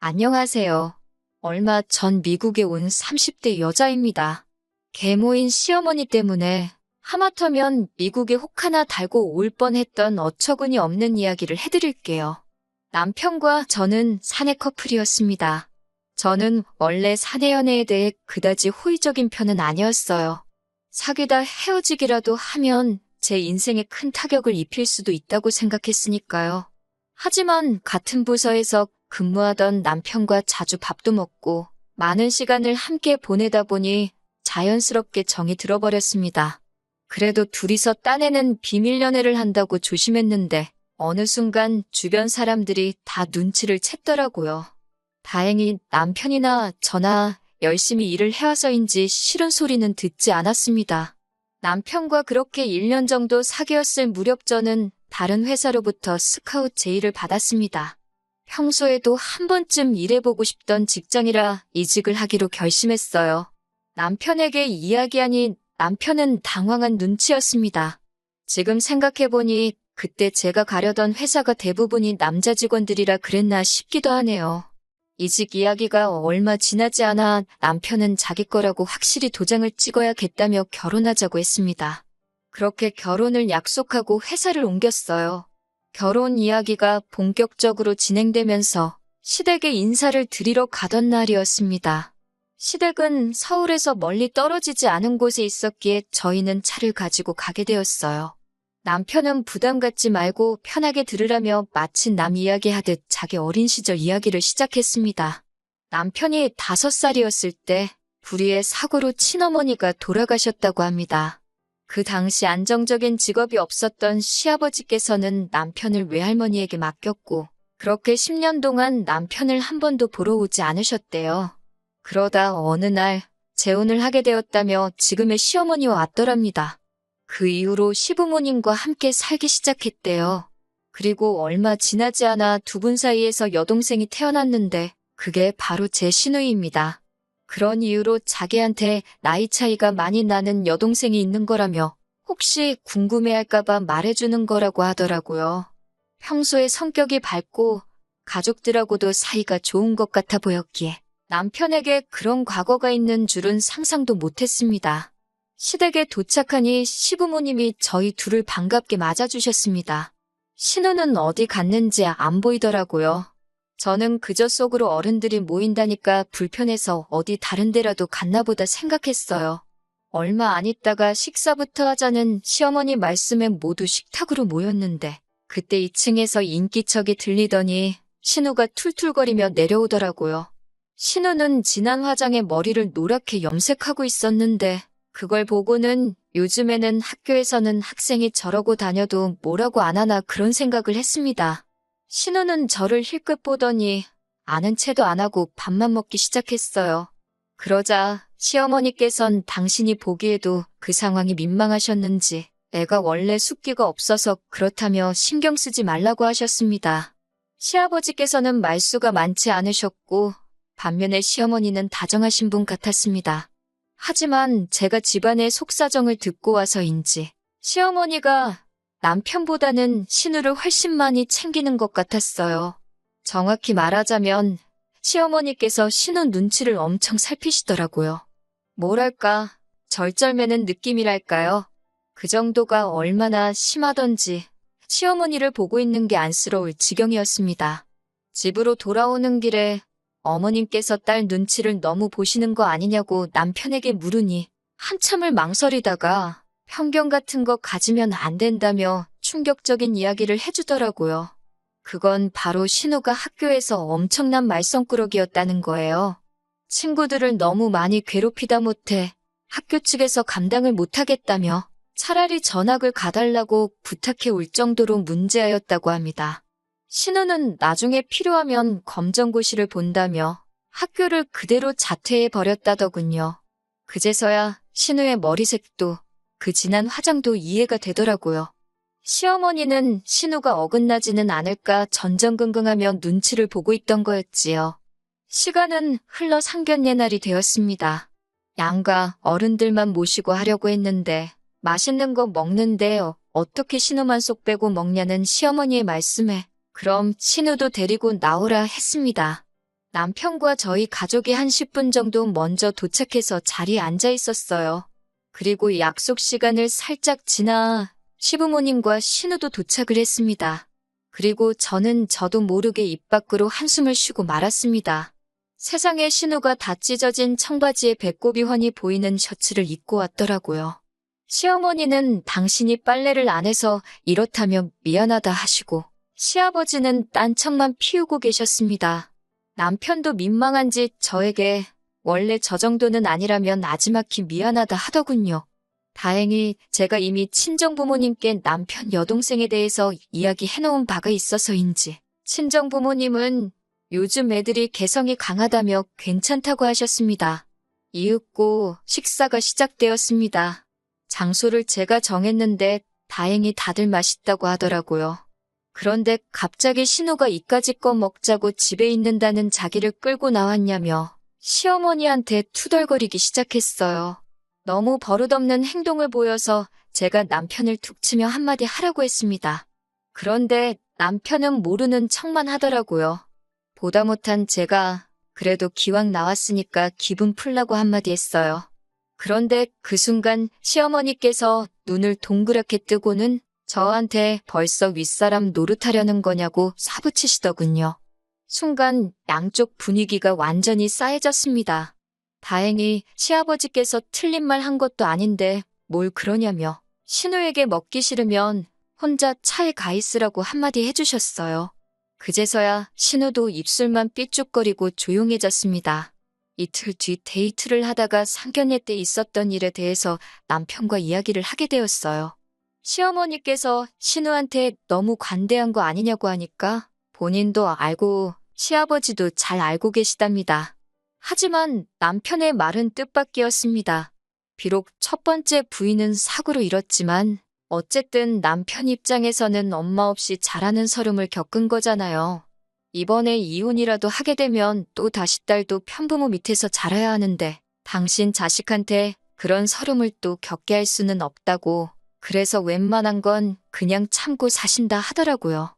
안녕하세요. 얼마 전 미국에 온 30대 여자입니다. 계모인 시어머니 때문에 하마터면 미국에 혹 하나 달고 올 뻔했던 어처구니 없는 이야기를 해드릴게요. 남편과 저는 사내 커플이었습니다. 저는 원래 사내 연애에 대해 그다지 호의적인 편은 아니었어요. 사귀다 헤어지기라도 하면 제 인생에 큰 타격을 입힐 수도 있다고 생각했으니까요. 하지만 같은 부서에서 근무하던 남편과 자주 밥도 먹고 많은 시간을 함께 보내다 보니 자연스럽게 정이 들어버렸습니다. 그래도 둘이서 딴에는 비밀 연애를 한다고 조심했는데 어느 순간 주변 사람들이 다 눈치를 챘더라고요. 다행히 남편이나 저나 열심히 일을 해와서인지 싫은 소리는 듣지 않았습니다. 남편과 그렇게 1년 정도 사귀었을 무렵 저는 다른 회사로부터 스카웃 제의를 받았습니다. 평소에도 한 번쯤 일해보고 싶던 직장이라 이직을 하기로 결심했어요. 남편에게 이야기하니 남편은 당황한 눈치였습니다. 지금 생각해보니 그때 제가 가려던 회사가 대부분이 남자 직원들이라 그랬나 싶기도 하네요. 이직 이야기가 얼마 지나지 않아 남편은 자기 거라고 확실히 도장을 찍어야겠다며 결혼하자고 했습니다. 그렇게 결혼을 약속하고 회사를 옮겼어요. 결혼 이야기가 본격적으로 진행되면서 시댁에 인사를 드리러 가던 날이었습니다. 시댁은 서울에서 멀리 떨어지지 않은 곳에 있었기에 저희는 차를 가지고 가게 되었어요. 남편은 부담 갖지 말고 편하게 들으라며 마치 남 이야기하듯 자기 어린 시절 이야기를 시작했습니다. 남편이 다섯 살이었을 때 불의의 사고로 친어머니가 돌아가셨다고 합니다. 그 당시 안정적인 직업이 없었던 시아버지께서는 남편을 외할머니에게 맡겼고 그렇게 10년 동안 남편을 한 번도 보러 오지 않으셨대요. 그러다 어느 날 재혼을 하게 되었다며 지금의 시어머니와 왔더랍니다. 그 이후로 시부모님과 함께 살기 시작했대요. 그리고 얼마 지나지 않아 두 분 사이에서 여동생이 태어났는데 그게 바로 제 시누이입니다. 그런 이유로 자기한테 나이 차이가 많이 나는 여동생이 있는 거라며 혹시 궁금해할까봐 말해주는 거라고 하더라고요. 평소에 성격이 밝고 가족들하고도 사이가 좋은 것 같아 보였기에 남편에게 그런 과거가 있는 줄은 상상도 못했습니다. 시댁에 도착하니 시부모님이 저희 둘을 반갑게 맞아주셨습니다. 신우는 어디 갔는지 안 보이더라고요. 저는 그저 속으로 어른들이 모인다니까 불편해서 어디 다른 데라도 갔나 보다 생각했어요. 얼마 안 있다가 식사부터 하자는 시어머니 말씀에 모두 식탁으로 모였는데 그때 2층에서 인기척이 들리더니 신우가 툴툴거리며 내려오더라고요. 신우는 진한 화장에 머리를 노랗게 염색하고 있었는데 그걸 보고는 요즘에는 학교에서는 학생이 저러고 다녀도 뭐라고 안 하나 그런 생각을 했습니다. 신우는 저를 힐끗 보더니 아는 체도 안 하고 밥만 먹기 시작했어요. 그러자 시어머니께선 당신이 보기에도 그 상황이 민망하셨는지 애가 원래 숫기가 없어서 그렇다며 신경 쓰지 말라고 하셨습니다. 시아버지께서는 말수가 많지 않으셨고 반면에 시어머니는 다정하신 분 같았습니다. 하지만 제가 집안의 속사정을 듣고 와서인지 시어머니가 남편보다는 신우를 훨씬 많이 챙기는 것 같았어요. 정확히 말하자면 시어머니께서 신우 눈치를 엄청 살피시더라고요. 뭐랄까, 절절매는 느낌이랄까요. 그 정도가 얼마나 심하던지 시어머니를 보고 있는 게 안쓰러울 지경이었습니다. 집으로 돌아오는 길에 어머님께서 딸 눈치를 너무 보시는 거 아니냐고 남편에게 물으니 한참을 망설이다가 편견 같은 거 가지면 안 된다며 충격적인 이야기를 해주더라고요. 그건 바로 신우가 학교에서 엄청난 말썽꾸러기였다는 거예요. 친구들을 너무 많이 괴롭히다 못해 학교 측에서 감당을 못하겠다며 차라리 전학을 가달라고 부탁해 올 정도로 문제아였다고 합니다. 신우는 나중에 필요하면 검정고시를 본다며 학교를 그대로 자퇴해 버렸다더군요. 그제서야 신우의 머리색도 그 진한 화장도 이해가 되더라고요. 시어머니는 신우가 어긋나지는 않을까 전전긍긍하며 눈치를 보고 있던 거였지요. 시간은 흘러 상견례 날이 되었습니다. 양가 어른들만 모시고 하려고 했는데 맛있는 거 먹는데 어떻게 신우만 쏙 빼고 먹냐는 시어머니의 말씀에 그럼 신우도 데리고 나오라 했습니다. 남편과 저희 가족이 한 10분 정도 먼저 도착해서 자리에 앉아 있었어요. 그리고 약속 시간을 살짝 지나 시부모님과 신우도 도착을 했습니다. 그리고 저는 저도 모르게 입 밖으로 한숨을 쉬고 말았습니다. 세상에 신우가 다 찢어진 청바지에 배꼽이 훤히 보이는 셔츠를 입고 왔더라고요. 시어머니는 당신이 빨래를 안 해서 이렇다면 미안하다 하시고 시아버지는 딴청만 피우고 계셨습니다. 남편도 민망한지 저에게 원래 저 정도는 아니라면 나지막히 미안하다 하더군요. 다행히 제가 이미 친정부모님께 남편 여동생에 대해서 이야기해놓은 바가 있어서인지 친정부모님은 요즘 애들이 개성이 강하다며 괜찮다고 하셨습니다. 이윽고 식사가 시작되었습니다. 장소를 제가 정했는데 다행히 다들 맛있다고 하더라고요. 그런데 갑자기 신우가 이까지 거 먹자고 집에 있는다는 자기를 끌고 나왔냐며 시어머니한테 투덜거리기 시작했어요. 너무 버릇없는 행동을 보여서 제가 남편을 툭 치며 한마디 하라고 했습니다. 그런데 남편은 모르는 척만 하더라고요. 보다 못한 제가 그래도 기왕 나왔으니까 기분 풀라고 한마디 했어요. 그런데 그 순간 시어머니께서 눈을 동그랗게 뜨고는 저한테 벌써 윗사람 노릇하려는 거냐고 사부치시더군요. 순간 양쪽 분위기가 완전히 싸해졌습니다. 다행히 시아버지께서 틀린 말 한 것도 아닌데 뭘 그러냐며 신우에게 먹기 싫으면 혼자 차에 가 있으라고 한마디 해주셨어요. 그제서야 신우도 입술만 삐죽거리고 조용해졌습니다. 이틀 뒤 데이트를 하다가 상견례 때 있었던 일에 대해서 남편과 이야기를 하게 되었어요. 시어머니께서 신우한테 너무 관대한 거 아니냐고 하니까 본인도 알고 시아버지도 잘 알고 계시답니다. 하지만 남편의 말은 뜻밖이었습니다. 비록 첫 번째 부인은 사고로 잃었지만 어쨌든 남편 입장에서는 엄마 없이 자라는 서름을 겪은 거잖아요. 이번에 이혼이라도 하게 되면 또 다시 딸도 편부모 밑에서 자라야 하는데 당신 자식한테 그런 서름을 또 겪게 할 수는 없다고 그래서 웬만한 건 그냥 참고 사신다 하더라고요.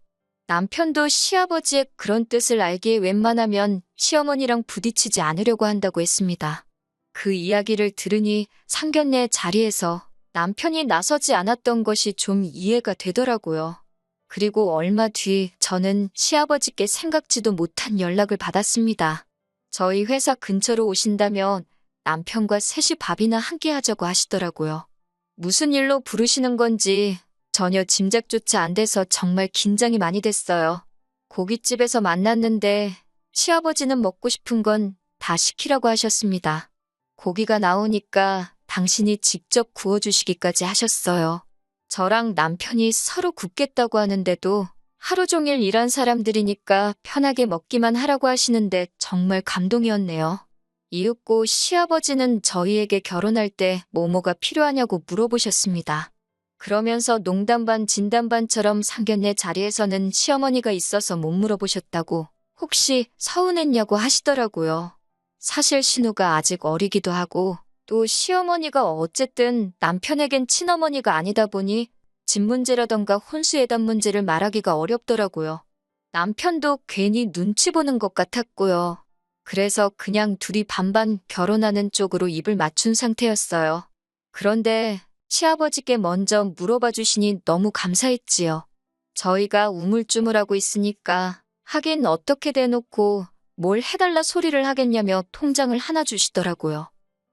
남편도 시아버지의 그런 뜻을 알기에 웬만하면 시어머니랑 부딪히지 않으려고 한다고 했습니다. 그 이야기를 들으니 상견례 자리에서 남편이 나서지 않았던 것이 좀 이해가 되더라고요. 그리고 얼마 뒤 저는 시아버지께 생각지도 못한 연락을 받았습니다. 저희 회사 근처로 오신다면 남편과 셋이 밥이나 함께 하자고 하시더라고요. 무슨 일로 부르시는 건지 전혀 짐작조차 안 돼서 정말 긴장이 많이 됐어요. 고깃집에서 만났는데 시아버지는 먹고 싶은 건 다 시키라고 하셨습니다. 고기가 나오니까 당신이 직접 구워주시기까지 하셨어요. 저랑 남편이 서로 굽겠다고 하는데도 하루 종일 일한 사람들이니까 편하게 먹기만 하라고 하시는데 정말 감동이었네요. 이윽고 시아버지는 저희에게 결혼할 때 뭐뭐가 필요하냐고 물어보셨습니다. 그러면서 농담 반 진담 반처럼 상견례 자리에서는 시어머니가 있어서 못 물어보셨다고 혹시 서운했냐고 하시더라고요. 사실 신우가 아직 어리기도 하고 또 시어머니가 어쨌든 남편에겐 친어머니가 아니다 보니 집 문제라던가 혼수예단 문제를 말하기가 어렵더라고요. 남편도 괜히 눈치 보는 것 같았고요. 그래서 그냥 둘이 반반 결혼하는 쪽으로 입을 맞춘 상태였어요. 그런데 시아버지께 먼저 물어봐 주시니 너무 감사했지요. 저희가 우물쭈물하고 있으니까 하긴 어떻게 대놓고 뭘 해달라 소리를 하겠냐며 통장을 하나 주시더라고요.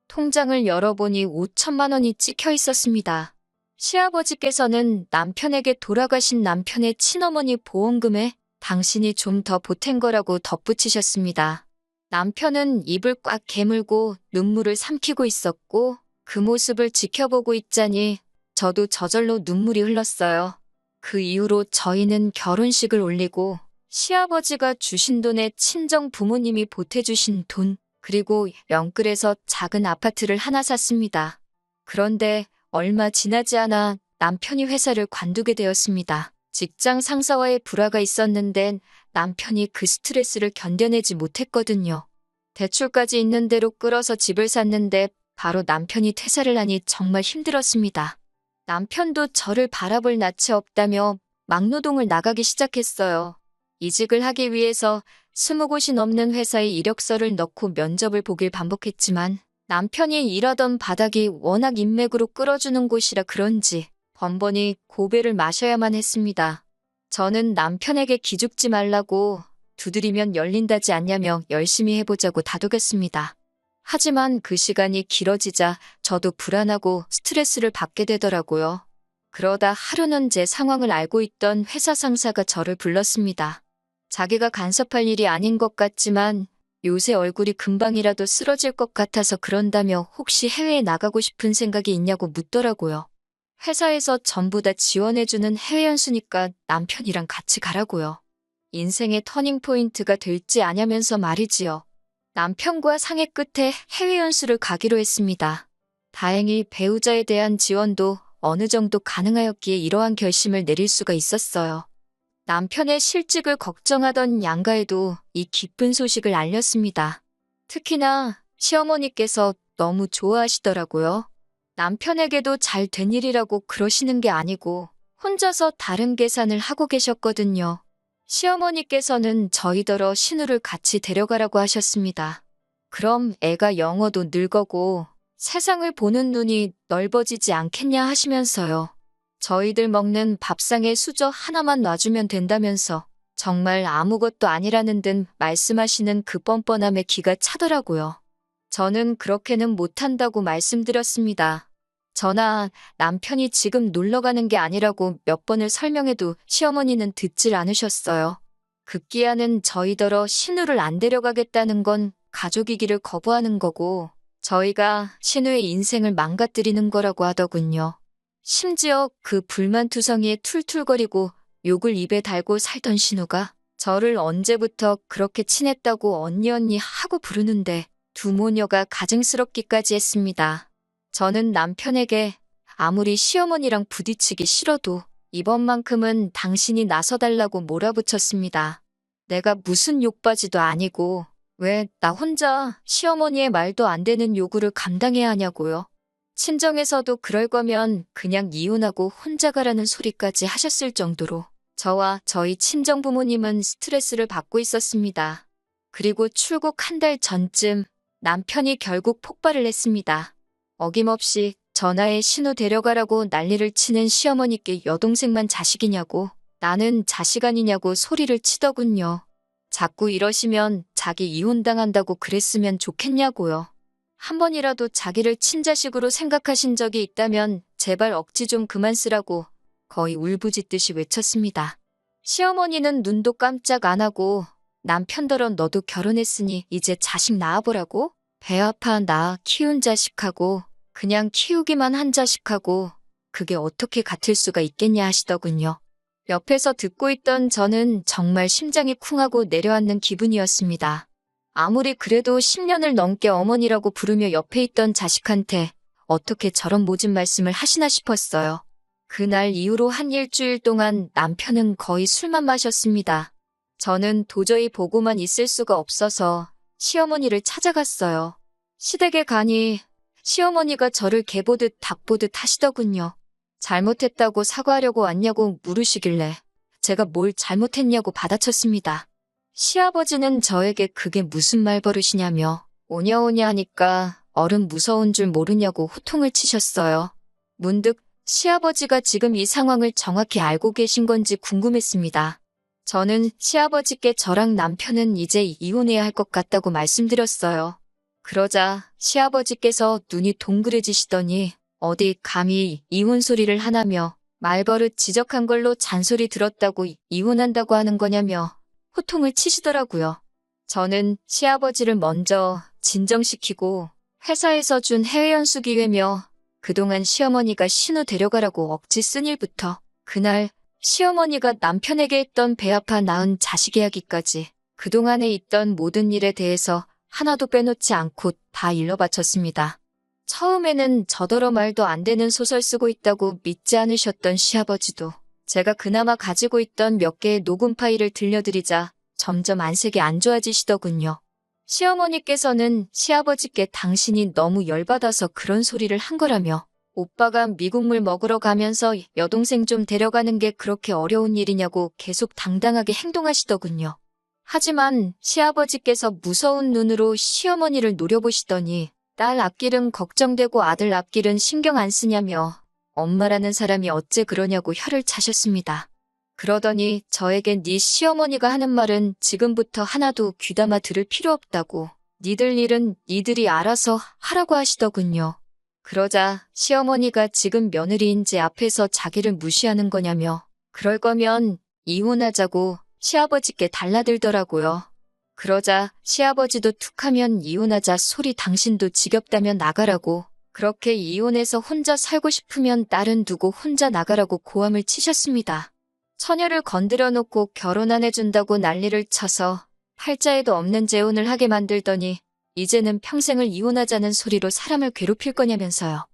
통장을 열어보니 5천만 원이 찍혀 있었습니다. 시아버지께서는 남편에게 돌아가신 남편의 친어머니 보험금에 당신이 좀 더 보탠 거라고 덧붙이셨습니다. 남편은 입을 꽉 개물고 눈물을 삼키고 있었고 그 모습을 지켜보고 있자니 저도 저절로 눈물이 흘렀어요. 그 이후로 저희는 결혼식을 올리고 시아버지가 주신 돈에 친정 부모님이 보태주신 돈, 그리고 영끌에서 작은 아파트를 하나 샀습니다. 그런데 얼마 지나지 않아 남편이 회사를 관두게 되었습니다. 직장 상사와의 불화가 있었는데 남편이 그 스트레스를 견뎌내지 못했거든요. 대출까지 있는 대로 끌어서 집을 샀는데 바로 남편이 퇴사를 하니 정말 힘들었습니다. 남편도 저를 바라볼 낯이 없다며 막노동을 나가기 시작했어요. 이직을 하기 위해서 스무 곳이 넘는 회사에 이력서를 넣고 면접을 보길 반복했지만 남편이 일하던 바닥이 워낙 인맥으로 끌어주는 곳이라 그런지 번번이 고배를 마셔야만 했습니다. 저는 남편에게 기죽지 말라고 두드리면 열린다지 않냐며 열심히 해보자고 다독였습니다. 하지만 그 시간이 길어지자 저도 불안하고 스트레스를 받게 되더라고요. 그러다 하루는 제 상황을 알고 있던 회사 상사가 저를 불렀습니다. 자기가 간섭할 일이 아닌 것 같지만 요새 얼굴이 금방이라도 쓰러질 것 같아서 그런다며 혹시 해외에 나가고 싶은 생각이 있냐고 묻더라고요. 회사에서 전부 다 지원해주는 해외 연수니까 남편이랑 같이 가라고요. 인생의 터닝포인트가 될지 아냐면서 말이지요. 남편과 상의 끝에 해외 연수를 가기로 했습니다. 다행히 배우자에 대한 지원도 어느 정도 가능하였기에 이러한 결심을 내릴 수가 있었어요. 남편의 실직을 걱정하던 양가에도 이 기쁜 소식을 알렸습니다. 특히나 시어머니께서 너무 좋아하시더라고요. 남편에게도 잘 된 일이라고 그러시는 게 아니고 혼자서 다른 계산을 하고 계셨거든요. 시어머니께서는 저희더러 신우를 같이 데려가라고 하셨습니다. 그럼 애가 영어도 늙어고 세상을 보는 눈이 넓어지지 않겠냐 하시면서요. 저희들 먹는 밥상에 수저 하나만 놔주면 된다면서 정말 아무것도 아니라는 듯 말씀하시는 그 뻔뻔함에 기가 차더라고요. 저는 그렇게는 못한다고 말씀드렸습니다. 저나 남편이 지금 놀러 가는 게 아니라고 몇 번을 설명해도 시어머니는 듣질 않으셨어요. 급기야는 저희더러 신우를 안 데려가겠다는 건 가족이기를 거부하는 거고 저희가 신우의 인생을 망가뜨리는 거라고 하더군요. 심지어 그 불만투성이에 툴툴거리고 욕을 입에 달고 살던 신우가 저를 언제부터 그렇게 친했다고 언니 언니 하고 부르는데 두 모녀가 가증스럽기까지 했습니다. 저는 남편에게 아무리 시어머니랑 부딪히기 싫어도 이번만큼은 당신이 나서달라고 몰아붙였습니다. 내가 무슨 욕바지도 아니고 왜 나 혼자 시어머니의 말도 안 되는 요구를 감당해야 하냐고요. 친정에서도 그럴 거면 그냥 이혼하고 혼자 가라는 소리까지 하셨을 정도로 저와 저희 친정 부모님은 스트레스를 받고 있었습니다. 그리고 출국 한 달 전쯤 남편이 결국 폭발을 했습니다. 어김없이 전화에 신우 데려가라고 난리를 치는 시어머니께 여동생만 자식이냐고 나는 자식 아니냐고 소리를 치더군요. 자꾸 이러시면 자기 이혼당한다고 그랬으면 좋겠냐고요. 한 번이라도 자기를 친자식으로 생각하신 적이 있다면 제발 억지 좀 그만 쓰라고 거의 울부짖듯이 외쳤습니다. 시어머니는 눈도 깜짝 안 하고 남편더러 너도 결혼했으니 이제 자식 낳아보라고? 배 아파 나 키운 자식하고 그냥 키우기만 한 자식하고 그게 어떻게 같을 수가 있겠냐 하시더군요. 옆에서 듣고 있던 저는 정말 심장이 쿵하고 내려앉는 기분이었습니다. 아무리 그래도 10년을 넘게 어머니라고 부르며 옆에 있던 자식한테 어떻게 저런 모진 말씀을 하시나 싶었어요. 그날 이후로 한 일주일 동안 남편은 거의 술만 마셨습니다. 저는 도저히 보고만 있을 수가 없어서 시어머니를 찾아갔어요. 시댁에 가니 시어머니가 저를 개보듯 닭보듯 하시더군요. 잘못했다고 사과하려고 왔냐고 물으시길래 제가 뭘 잘못했냐고 받아쳤습니다. 시아버지는 저에게 그게 무슨 말버릇이냐며 오냐오냐 하니까 어른 무서운 줄 모르냐고 호통을 치셨어요. 문득 시아버지가 지금 이 상황을 정확히 알고 계신 건지 궁금했습니다. 저는 시아버지께 저랑 남편은 이제 이혼해야 할 것 같다고 말씀드렸어요. 그러자 시아버지께서 눈이 동그래지시더니 어디 감히 이혼 소리를 하나며 말버릇 지적한 걸로 잔소리 들었다고 이혼한다고 하는 거냐며 호통을 치시더라고요. 저는 시아버지를 먼저 진정시키고 회사에서 준 해외 연수 기회며 그동안 시어머니가 신우 데려가라고 억지 쓴 일부터 그날 시어머니가 남편에게 했던 배 아파 낳은 자식 이야기까지 그동안에 있던 모든 일에 대해서 하나도 빼놓지 않고 다 일러바쳤습니다. 처음에는 저더러 말도 안 되는 소설 쓰고 있다고 믿지 않으셨던 시아버지도 제가 그나마 가지고 있던 몇 개의 녹음 파일을 들려드리자 점점 안색이 안 좋아지시더군요. 시어머니께서는 시아버지께 당신이 너무 열받아서 그런 소리를 한 거라며 오빠가 미국물 먹으러 가면서 여동생 좀 데려가는 게 그렇게 어려운 일이냐고 계속 당당하게 행동하시더군요. 하지만 시아버지께서 무서운 눈으로 시어머니를 노려보시더니 딸 앞길은 걱정되고 아들 앞길은 신경 안 쓰냐며 엄마라는 사람이 어째 그러냐고 혀를 차셨습니다. 그러더니 저에겐 네 시어머니가 하는 말은 지금부터 하나도 귀담아 들을 필요 없다고 니들 일은 니들이 알아서 하라고 하시더군요. 그러자 시어머니가 지금 며느리인지 앞에서 자기를 무시하는 거냐며 그럴 거면 이혼하자고 시아버지께 달라들더라고요. 그러자 시아버지도 툭하면 이혼하자 소리 당신도 지겹다면 나가라고 그렇게 이혼해서 혼자 살고 싶으면 딸은 두고 혼자 나가라고 고함을 치셨습니다. 처녀를 건드려 놓고 결혼 안 해준다고 난리를 쳐서 팔자에도 없는 재혼을 하게 만들더니 이제는 평생을 이혼하자는 소리로 사람을 괴롭힐 거냐면서요.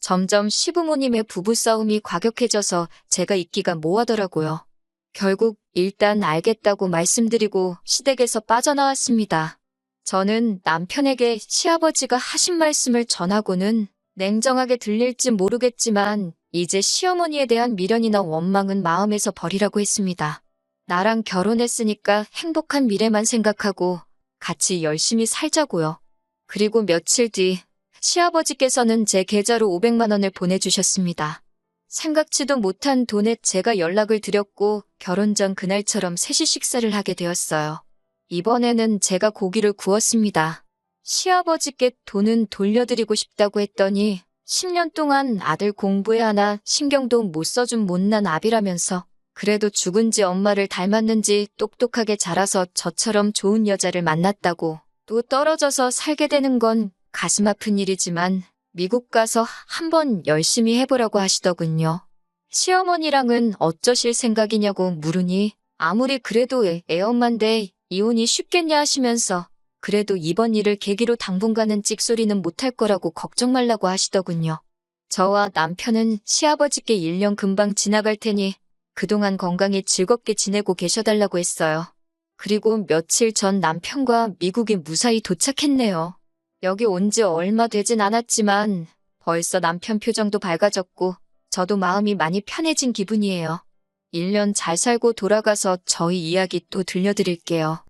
점점 시부모님의 부부싸움이 과격해져서 제가 있기가 뭐하더라고요. 결국 일단 알겠다고 말씀드리고 시댁에서 빠져나왔습니다. 저는 남편에게 시아버지가 하신 말씀을 전하고는 냉정하게 들릴지 모르겠지만 이제 시어머니에 대한 미련이나 원망은 마음에서 버리라고 했습니다. 나랑 결혼했으니까 행복한 미래만 생각하고 같이 열심히 살자고요. 그리고 며칠 뒤 시아버지께서는 제 계좌로 500만 원을 보내주셨습니다. 생각지도 못한 돈에 제가 연락을 드렸고 결혼 전 그날처럼 셋이 식사를 하게 되었어요. 이번에는 제가 고기를 구웠습니다. 시아버지께 돈은 돌려드리고 싶다고 했더니 10년 동안 아들 공부에 하나 신경도 못 써준 못난 아비라면서 그래도 죽은지 엄마를 닮았는지 똑똑하게 자라서 저처럼 좋은 여자를 만났다고 또 떨어져서 살게 되는 건 가슴 아픈 일이지만 미국 가서 한번 열심히 해보라고 하시더군요. 시어머니랑은 어쩌실 생각이냐고 물으니 아무리 그래도 애- 애엄마인데 이혼이 쉽겠냐 하시면서 그래도 이번 일을 계기로 당분간은 찍소리는 못할 거라고 걱정 말라고 하시더군요. 저와 남편은 시아버지께 1년 금방 지나갈 테니 그동안 건강히 즐겁게 지내고 계셔달라고 했어요. 그리고 며칠 전 남편과 미국에 무사히 도착했네요. 여기 온 지 얼마 되진 않았지만 벌써 남편 표정도 밝아졌고 저도 마음이 많이 편해진 기분이에요. 1년 잘 살고 돌아가서 저희 이야기 또 들려드릴게요.